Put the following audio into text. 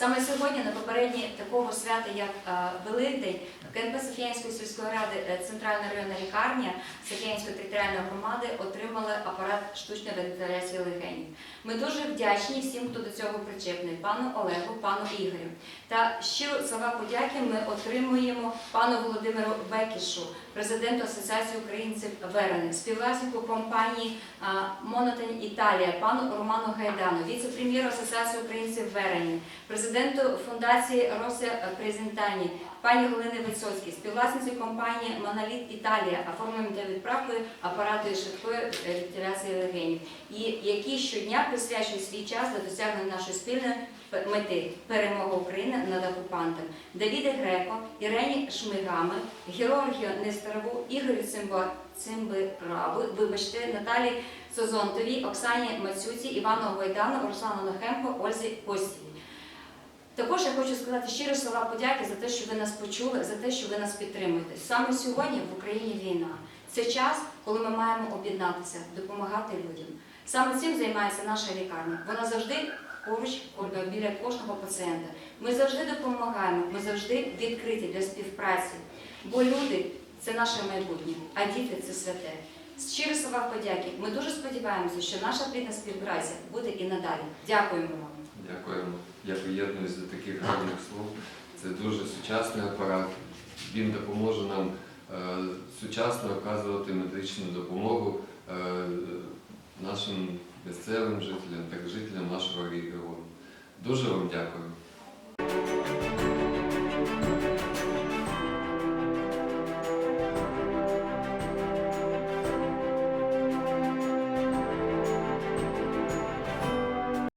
Саме сьогодні на попередні такого свята, як е, Великдень, КНП Софіянської сільської ради, е, центральна районна лікарня Софіянської територіальної громади отримали апарат штучної вентиляції легенів. Ми дуже вдячні всім, хто до цього причетний, пану Олегу, пану Ігорю. Та щиро слова подяки ми отримуємо пану Володимиру Бекішу, президенту Асоціації українців Верени, співвласнику компанії Монотень Італія, пану Роману Гайдану, віце-прем'єру Асоціації українців Верені, президенту фундації Рося Презентані, пані Галини Висоцькій, співвласниці компанії Моноліт Італія, оформленим для відправки апарату швидкої вентиляції легенів, і які щодня присвячують свій час до досягнення нашої спільної мети перемоги України над окупантом. Давіде Греко, Ірені Шмигами, Георгію Нестерову, Ігорю Цимбирабу, вибачте, Наталі Созонтовій, Оксані Мацюці, Івану Гойдану, Руслану Нахемко, Ользі Постівій. Також я хочу сказати щиро слова подяки за те, що ви нас почули, за те, що ви нас підтримуєте. Саме сьогодні в Україні війна. Це час, коли ми маємо об'єднатися, допомагати людям. Саме цим займається наша лікарня. Вона завжди поруч біля кожного пацієнта. Ми завжди допомагаємо, ми завжди відкриті для співпраці. Бо люди це наше майбутнє, а діти це святе. Щирі слова подяки. Ми дуже сподіваємося, що наша плідна співпраця буде і надалі. Дякуємо вам. Дякуємо. Я приєднуюсь до таких гарних слов. Це дуже сучасний апарат. Він допоможе нам сучасно оказувати медичну допомогу е, нашим місцевим жителям, так жителям нашого регіону. Дуже вам дякую.